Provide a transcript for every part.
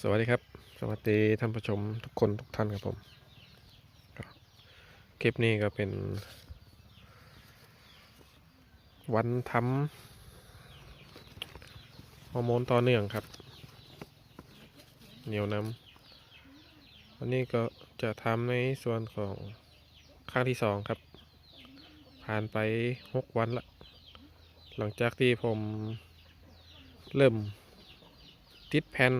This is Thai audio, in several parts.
สวัสดีครับ สวัสดีท่านผู้ชมทุกคนทุกท่านครับผมครับคลิปนี้ก็เป็น วันทำฮอร์โมนต่อเนื่องครับ เหนียวน้ำวันนี้ก็จะทำในส่วนของข้างที่สองครับ ผ่านไปหกวันละ หลังจากที่ผมเริ่มติดแผ่น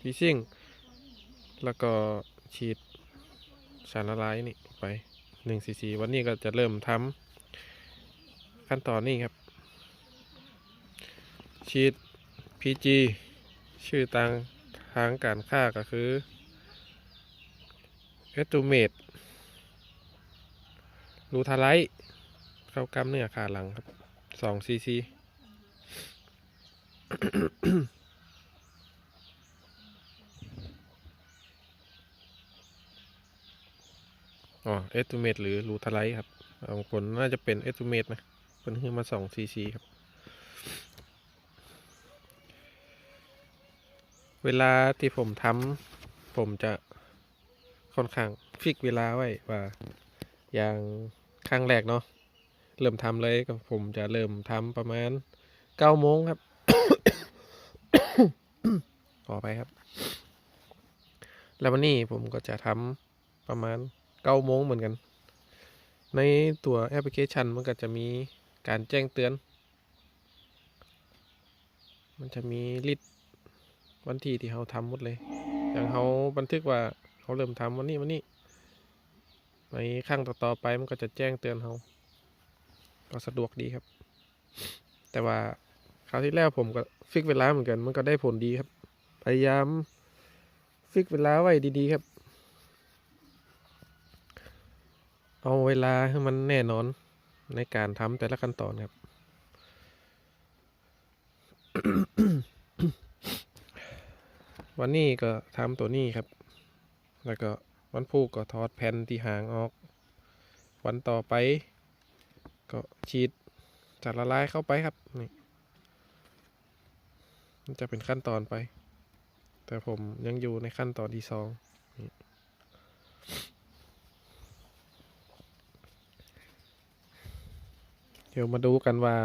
ฟีซิ่ง แล้วก็ฉีดสารละลายนี่ไป1ซีซีวันนี้ก็จะเริ่มทำขั้นตอนนี้ครับ ฉีด PG ชื่อต่างทางการค่าก็คือเอตูเมตรูทาไลท์เข้ากล้ามเนื้อขาหลังครับ2ซีซี อ๋อเอสตูเมตหรือรูทไลท์ครับของผลน่าจะเป็นเอสตูเมตนะเป็นขึ้นมาสองซีซีครับ เวลาที่ผมทำผมจะค่อนข้างฟิกเวลาไว้ว่าอย่างครั้งแรกเนาะเริ่มทำเลยก็ผมจะเริ่มทำประมาณเก้าโมงครับขอไปครับ แล้ววันนี้ผมก็จะทำประมาณ เก้าโมงเหมือนกัน ในตัวแอปพลิเคชันมันก็จะมีการแจ้งเตือน มันจะมีลิสต์วันที่ที่เขาทำหมดเลย อย่างเขาบันทึกว่าเขาเริ่มทำวันนี้วันนี้ ในครั้งต่อๆไปมันก็จะแจ้งเตือนเขาก็สะดวกดีครับ แต่ว่าคราวที่แล้วผมก็ฟิกเวลาเหมือนกัน มันก็ได้ผลดีครับ พยายามฟิกเวลาไว้ดีๆครับ เอาเวลาให้มันแน่นอนในการทำแต่ละขั้นตอนครับ วันนี้ก็ทำตัวนี้ครับ แล้วก็วันพุธก็ทอดแผ่นที่หางออก วันต่อไป ก็ฉีดจัดละลายเข้าไปครับนี่มันจะเป็นขั้นตอนไป แต่ผมยังอยู่ในขั้นตอนที่สองนี่ เดี๋ยวมาดูกันว่า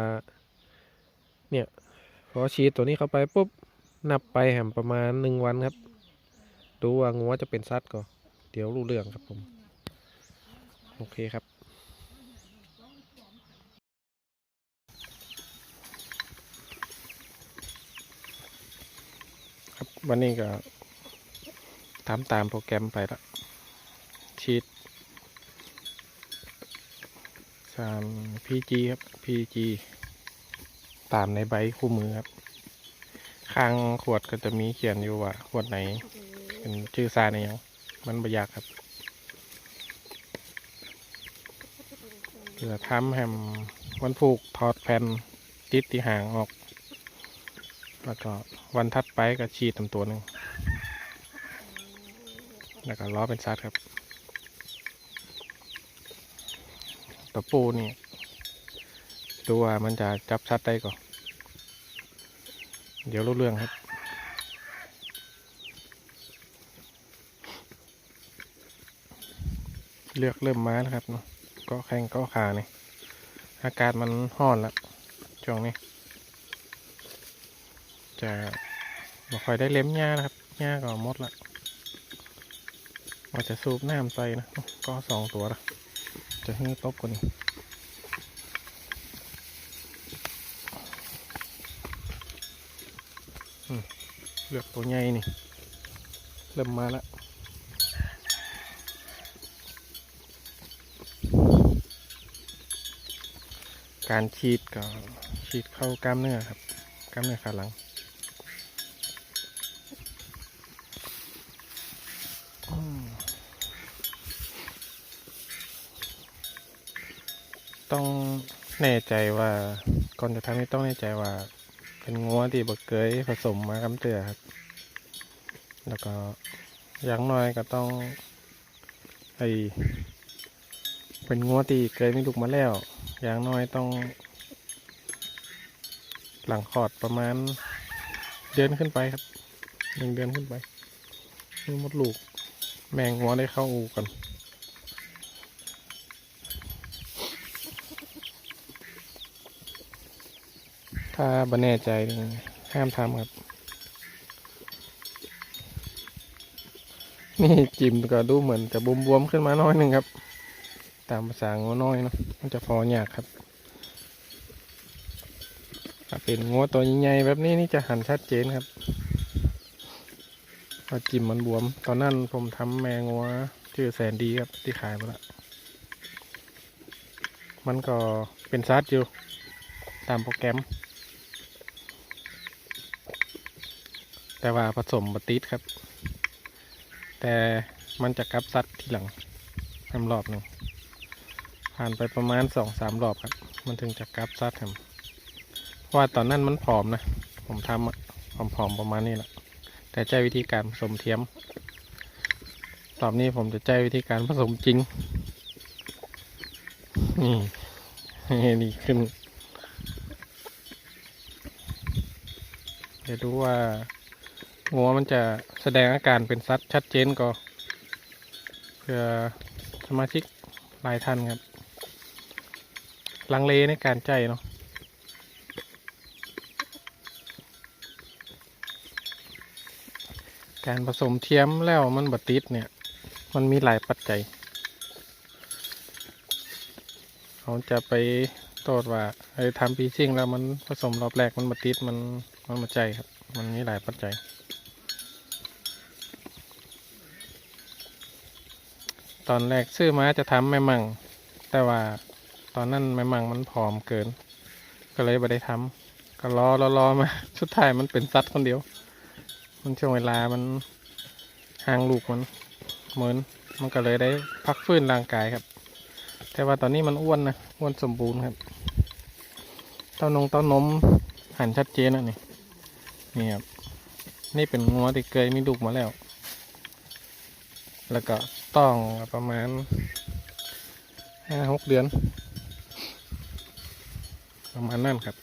เนี่ยพอฉีดตัวนี้เข้าไปปุ๊บนับไปแหมประมาณหนึ่งวันครับ ดูว่างัวจะเป็นซัดก่อนเดี๋ยวรู้เรื่องครับผม โอเคครับครับวันนี้ก็ทำตามโปรแกรมไปละฉีด สาม PG ครับ PG ตามในใบคู่มือครับ ข้างขวดก็จะมีเขียนอยู่ว่า ขวดไหน เป็นชื่อซาในยังมันประยากครับเพื่อทำแฮมวันผูกถอดแผ่นติดที่หางออก แล้วก็วันทัดไปก็ฉีดตำตัวหนึ่งแล้วก็ล้อเป็นซัดครับ ตะปูนี่ดูว่ามันจะจับชัดได้ก่อนเดี๋ยวรู้เรื่องครับ เลือกเริ่มมาแล้วครับเนาะก็แข้งก็ขาเนี่ยอากาศมันห้อนแล้วช่วงนี้ จะไม่ค่อยได้เล็มหญ้านะครับหญ้าก็มดละว่าจะสูบน้ำใส่นะ ก็สองตัวละ จะให้ตบกว่านี้เลือกตัวใหญ่นี่ เริ่มมาแล้วการฉีดก็ฉีดเข้ากล้ามเนื้อครับ กล้ามเนื้อขาหลัง ต้องแน่ใจว่าก่อนจะทำนี่ต้องแน่ใจว่า เป็นงัวที่บกเกยผสมมากำเตือครับ แล้วก็อย่างน้อยก็ต้องไอเป็นงัวที่เคยไมีลูกมาแล้ว อย่างน้อยต้อง หลังคอดประมาณเดือนขึ้นไปครับหนึ่งเดือนขึ้นไปนี่มดลูก แมงวัวได้เข้าอูก่อน ถ้าบันแน่ใจนี่ห้ามทำครับ นี่จิ้มก็ดูเหมือนจะบวมๆขึ้นมาน้อยหนึ่งครับ ตามภาษางัวน้อยเนาะมันจะพอยากครับถ้าเป็นงัวตัวใหญ่ๆแบบนี้นี่จะหันชัดเจนครับว่าจิมมันบวม ตอนนั้นผมทำแมงงัวชื่อแสนดีครับที่ขายไปละมันก็เป็นซัดอยู่ ตามโปรแกรม แต่ว่าผสมบติดครับ แต่มันจะกลับซัดทีหลังทำรอบหนึ่งผ่านไปประมาณสองสามรอบครับ มันถึงจะกลับซัดครับเพราะว่าตอนนั้นมันผอมนะ ผมทำอะผอมๆประมาณนี้แหละแต่ใจวิธีการผสมเทียมรอบนี้ผมจะใจวิธีการผสมจริงนี่นี่ขึ้น เดี๋ยวดูว่า งัวมันจะแสดงอาการเป็นซัดชัดเจนก็เพื่อสมาชิกหลายท่านครับ ลังเลในการใจเนาะการผสมเทียมแล้วมันบติดเนี่ย มันมีหลายปัจจัยเขาจะไปโทษว่าไอ้ทำปีซิ่งแล้วมันผสมรอบแรกมันบติดมันมันมาใจครับ มันมีหลายปัจจัย ตอนแรกซื้อมาจะทำแม่มังแต่ว่าตอนนั้นแม่มังมันผอมเกิน ก็เลยไม่ได้ทำก็รอรอรอมาสุดท้ายมันเป็นสัตว์คนเดียว มันช่วงเวลามันห่างลูกมันเหมือนมันก็เลยได้พักฟื้นร่างกายครับ แต่ว่าตอนนี้มันอ้วนนะอ้วนสมบูรณ์ครับเต้านงเต้านมหันชัดเจนนะนี่นี่ครับนี่เป็นงัวที่เคยมีลูกมาแล้ว แล้วก็ ต้องประมาณห้าหกเดือน ประมาณนั้นครับ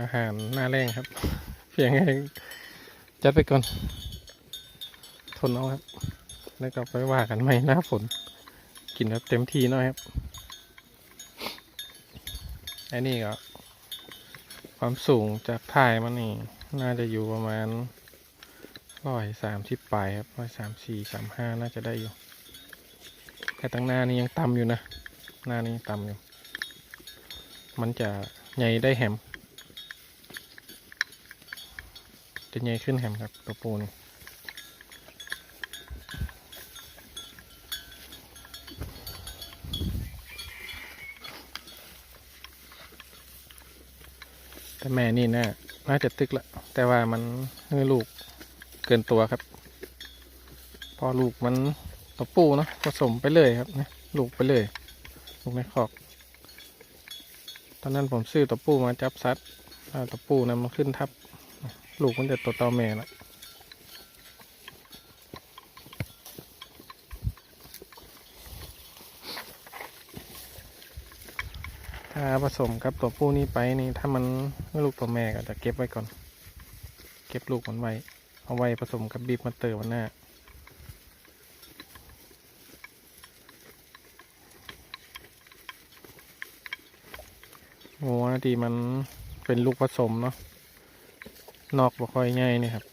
อาหารหน้าแรงครับ เพียงไงจัดไปก่อน ทนเอาครับ แล้วก็ไปว่ากันใหม่หน้าฝน กินแบบเต็มที่หน่อยครับไอ้นี่ก็ ความสูงจากถ่ายมันนี่ น่าจะอยู่ประมาณร้อยสามสิบปลายครับร้อยสามสี่สามห้าน่าจะได้อยู่ แต่ตั้งหน้านี้ยังต่ำอยู่นะ หน้านี้ต่ำอยู่ มันจะใหญ่ได้แหมจะใหญ่ขึ้นแหมครับตัวปูนี่ แต่แม่นี่น่าน่าจะตึกละแต่ว่ามันให้ลูกเกินตัวครับ พอลูกมันตัวปูเนาะผสมไปเลยครับนะลูกไปเลย ลูกในคอก ตอนนั้นผมซื้อตัวปูมาจับซัดอ่าตัวปูนะมันขึ้นทับ ลูกมันจะตัวต่อแม่ละ ถ้าผสมกับตัวผู้นี้ไปนี่ถ้ามันไม่ลูกตัวแม่ก็จะเก็บไว้ก่อน เก็บลูกมันไว้ เอาไว้ผสมกับบีบมาเตอร์วันหน้างัวที่มันเป็นลูกผสมเนาะนอกบ่ค่อยง่ายนี่ครับ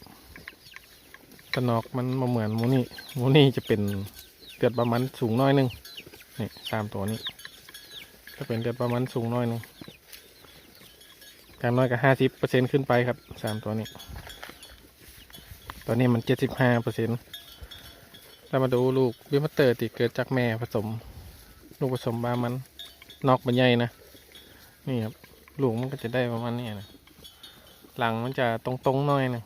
ตะนอกมันมาเหมือนมูนี่มูนี่จะเป็นเดือดประมาณสูงน้อยนึงนี่สามตัวนี้ จะเป็นเดือดประมาณสูงน้อยหนึงการน้อยก็ห้าสิบเปอร์เซ็นขึ้นไปครับสามตัวนี้ ตัวนี้มันเจ็ดสิบห้าเปอร์เซ็นแล้วมาดูลูกบิมเตอร์ที่เกิดจากแม่ผสม ลูกผสมบามันนอกมันใหญ่นะ นี่ครับลูกมันก็จะได้ประมาณนี้นะหลังมันจะตรงๆน่อยนึง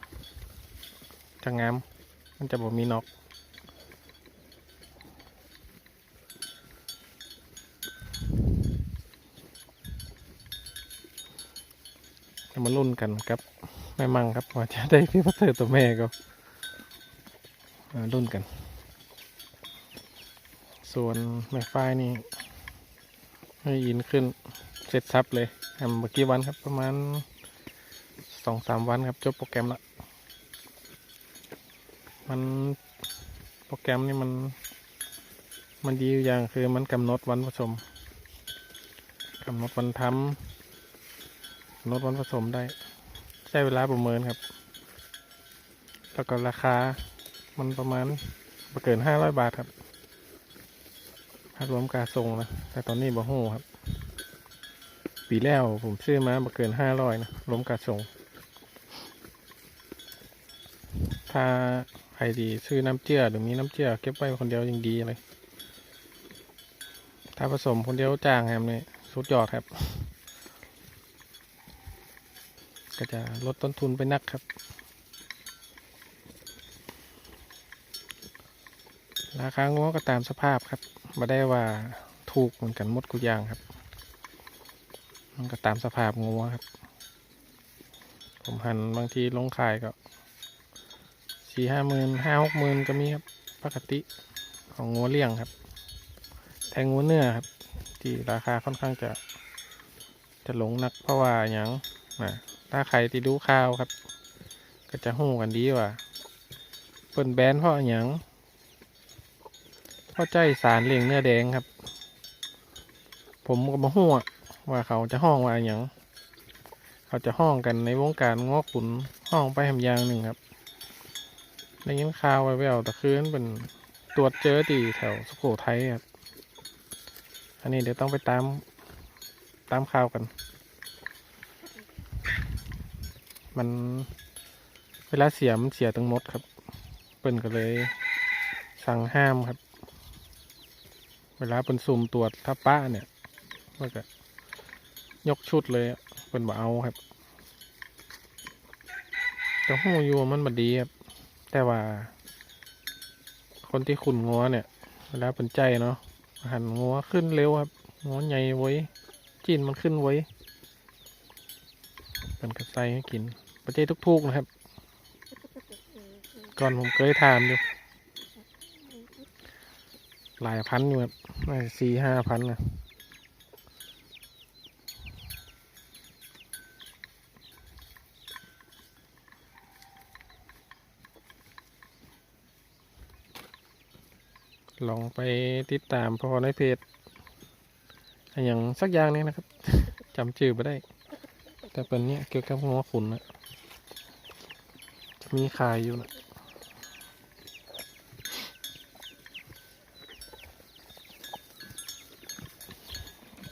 จะงาม มันจะบ่มีนอก มาลุ้นกันครับแม่มังครับว่าจะได้พี่พัตเตอร์ตัวแม่ก็มาลุ้นกัน ส่วนแม่ฝ้ายนี่ให้ยินขึ้นเสร็จซับเลยทำเมื่อกี้วันครับประมาณสองสามวันครับจบโปรแกรมละมันโปรแกรมนี่มัน มันดีอยู่อย่างคือมันกำหนดวันผสมกำหนดวันทำ กำหนดวันผสมได้ ใช้เวลาประเมินครับ แล้วก็ราคามันประมาณบ่เกินห้าร้อยบาทครับถ้ารวมการส่งนะ แต่ตอนนี้บ่ฮู้ครับ ปีแล้วผมซื้อมาบ่เกินห้าร้อยนะ รวมการส่ง ถ้าใครดีซื้อน้ำเจือหรือมีน้ำเจือเก็บไว้คนเดียวยังดีเลย ถ้าผสมคนเดียวจ้างแฮมเนี่ยสุดยอดครับ ก็จะลดต้นทุนไปนักครับ ราคางัวก็ตามสภาพครับมาได้ว่าถูกเหมือนกันมดกุย่างครับ มันก็ตามสภาพงัวครับ ผมหันบางทีลงขายก็สี่ห้าหมื่นห้าหกหมื่นก็มีครับปกติของงัวเลี้ยงครับ แทงงัวเนื้อครับ ที่ราคาค่อนข้างจะจะหลงนักเพราะว่าอย่างนะ ถ้าใครที่ดูข่าวครับ ก็จะหู้กันดีว่าเปิ่นแบนเพราะอย่างเข้าใจสารเลี้ยงเนื้อแดงครับ ผมก็มาหัวว่าเขาจะห้องว่าอย่างเขาจะห้องกันในวงการง้อขุนห้องไปทำอยางหนึ่งครับได้ยินข่าวแววแต่คืนเป็นตรวจเจอตีแถวสุโขทัยครับ อันนี้เดี๋ยวต้องไปตามตามข่าวกัน มัน เวลาเสียมเสียตั้งมดครับ เปิ้นก็เลย สั่งห้ามครับ เวลาเป็นสุ่มตรวจถ้าป้าเนี่ยมันก็ยกชุดเลยเป็นบ่เอาครับแต่หูอยู่มันบดีครับ แต่ว่า คนที่ขุนงัวเนี่ย เวลาเป็นใจเนาะหันงัวขึ้นเร็วครับงัวใหญ่ไว้จีนมันขึ้นไว้ เป็นกระไซให้กินประเจทุกๆนะครับ ก่อนผมเคยถามอยู่ หลายพันอยู่ครับน่าจะสี่ห้าพันนะลองไปติดตามพอในเพจอะไรอย่างสักอย่างหนี้นะครับจำชื่อไม่ได้ แต่เป็นเนี้ยเกี่ยวกับงัวขุนนะจะมีขายอยู่นะ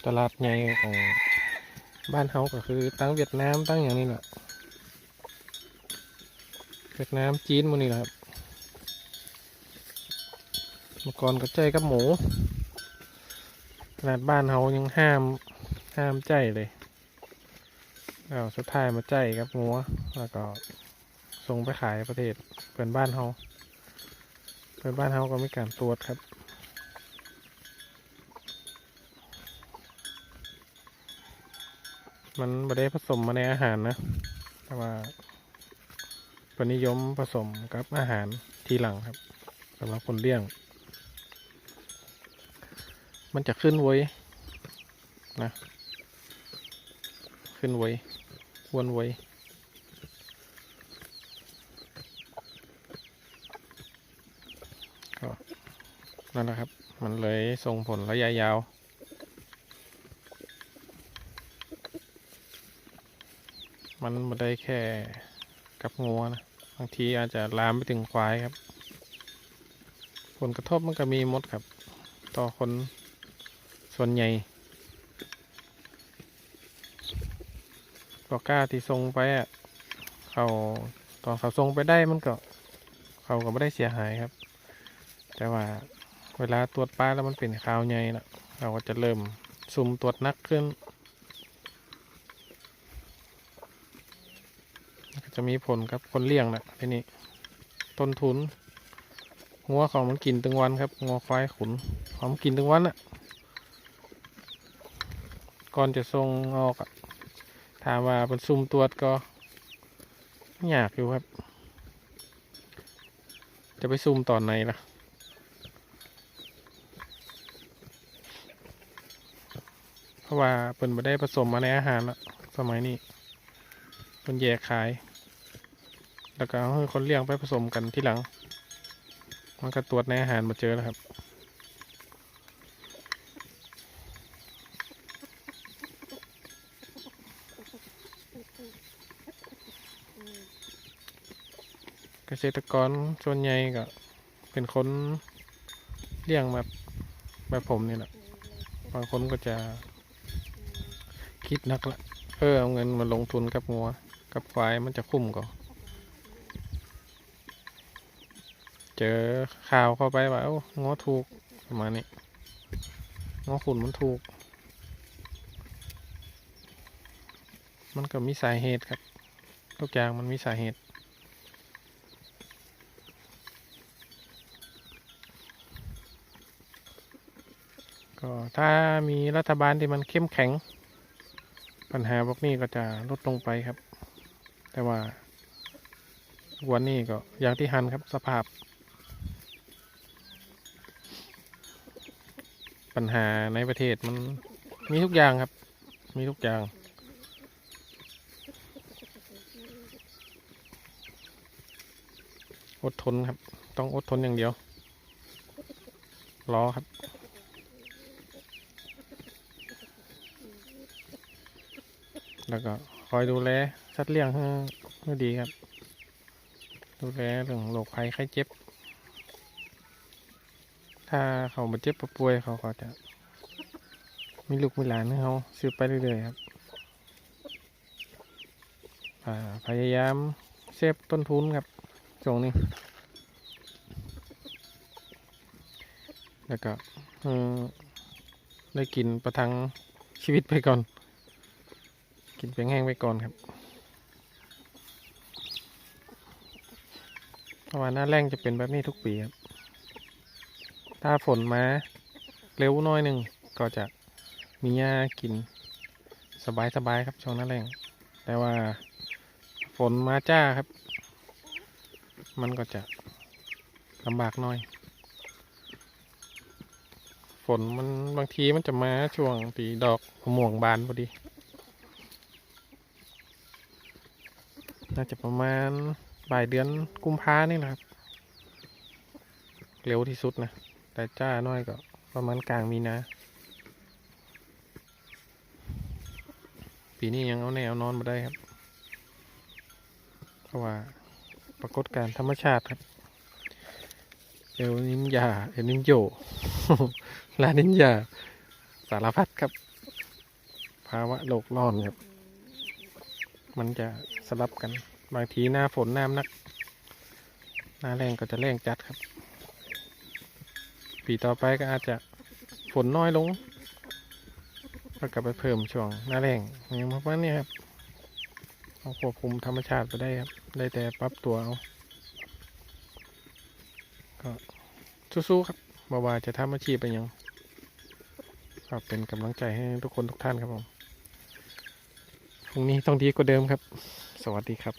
ตลาดใหญ่ของบ้านเฮาก็คือตั้งเวียดนามตั้งอย่างนี้แหละเวียดนามจีนมันนี่แหละครับเมื่อก่อนก็ใจกับหมูขนาดบ้านเฮายังห้ามห้ามใจเลย แล้วสุดท้ายมาใจกับงัวแล้วก็ส่งไปขายประเทศเพื่อนบ้านเฮาเพื่อนบ้านเฮาก็มีการตรวจครับมันไม่ได้ผสมมาในอาหารนะ แต่ว่าปนิยมผสมกับอาหารทีหลังครับสำหรับคนเลี้ยง มันจะขึ้นไว้นะ ขึ้นไว้ วนไว้ก็นั่นแหละครับ มันเลยส่งผลระยะยาวมันไม่ได้แค่กับงัวนะบางทีอาจจะลามไปถึงควายครับ ผลกระทบมันก็มีมดครับ ต่อคนส่วนใหญ่ ก็กล้าที่ส่งไปอะเขาตอนเขาส่งไปได้มันก็เขาก็ไม่ได้เสียหายครับ แต่ว่าเวลาตรวจป้าแล้วมันเป็นข่าวใหญ่นะเราก็จะเริ่มซุ่มตรวจนักขึ้น จะมีผลกับคนเลี้ยงแหละทีนี้ต้นทุนงัวของมันกินตึงวันครับงัวควายขุนของมันกินตึงวันอะก่อนจะส่งออกอะ ถามว่าเป็นซุ่มตรวจก็อยากอยู่ครับ จะไปซุ่มตอนไหนล่ะเพราะว่าเพิ่นไม่ได้ผสมมาในอาหารละสมัยนี้เพิ่นแยกขาย แล้วก็ให้คนเลี้ยงไปผสมกันที่หลัง มันก็ตรวจในอาหารมาเจอแล้วครับ ษตรกรส่วนใหญ่ก็เป็นคนเลี้ยงแบบแบบผมนี่แหละ บางคนก็จะคิดนักละ เออเอาเงินมาลงทุนกับงัว กับควายมันจะคุ้มกว่าเจอข่าวเข้าไปว่าเอ้างัวถูกประมาณนี้งัวขุนมันถูก มันก็มีสาเหตุครับทุกอย่างมันมีสาเหตุ ก็ ถ้ามีรัฐบาลที่มันเข้มแข็ง ปัญหาพวกนี้ก็จะลดลงไปครับ แต่ว่าวันนี้ก็อย่างที่หันครับสภาพ ปัญหาในประเทศมันมีทุกอย่างครับ มีทุกอย่างอดทนครับ ต้องอดทนอย่างเดียว รอครับ แล้วก็คอยดูแลสัตว์เลี้ยงให้ดีครับ ดูแลเรื่องโรคภัยไข้เจ็บ ถ้าเขามาดเจ็บป่วยเขาก็จะ มีลูกมีหลานให้เขาซื้อไปเรื่อยๆครับพยายามเซฟต้นทุนครับช่วงนี้แล้วก็ได้กินประทังชีวิตไปก่อน กินเพียงแห้งไปก่อนครับเพราะว่าหน้าแรงจะเป็นแบบนี้ทุกปีครับ ถ้าฝนมาเร็วน้อยหนึ่งก็จะมีหญ้ากินสบายสบายๆครับช่วงหน้าแรงแต่ว่าฝนมาจ้าครับ มันก็จะลำบากหน่อย ฝนมันบางทีมันจะมาช่วงตีดอกมะม่วงบานพอดี น่าจะประมาณปลายเดือนกุมภานี่แหละครับ เร็วที่สุดนะ แต่จ้าน้อยก็ประมาณกลางมีนาปีนี้ยังเอาแนวนอนมาได้ครับ เพราะว่าปรากฏการธรรมชาติครับ เอลนินยา เอลนินโยลานินยา สารพัดครับ ภาวะโลกร้อนครับ มันจะสลับกัน บางทีหน้าฝนน้ำนัก หน้าแรงก็จะแรงจัดครับ ปีต่อไปก็อาจจะฝนน้อยลงแล้วก็ไปเพิ่มช่วงหน้าแรงอย่างประมาณนี้ครับเอาควบคุมธรรมชาติไปได้ครับ ได้แต่ปรับตัวเอาก็สู้ๆครับบ่าว่าจะทำอาชีพเป็นยังก็เป็นกำลังใจให้ทุกคนทุกท่านครับผม พรุ่งนี้ต้องดีกว่าเดิมครับ สวัสดีครับ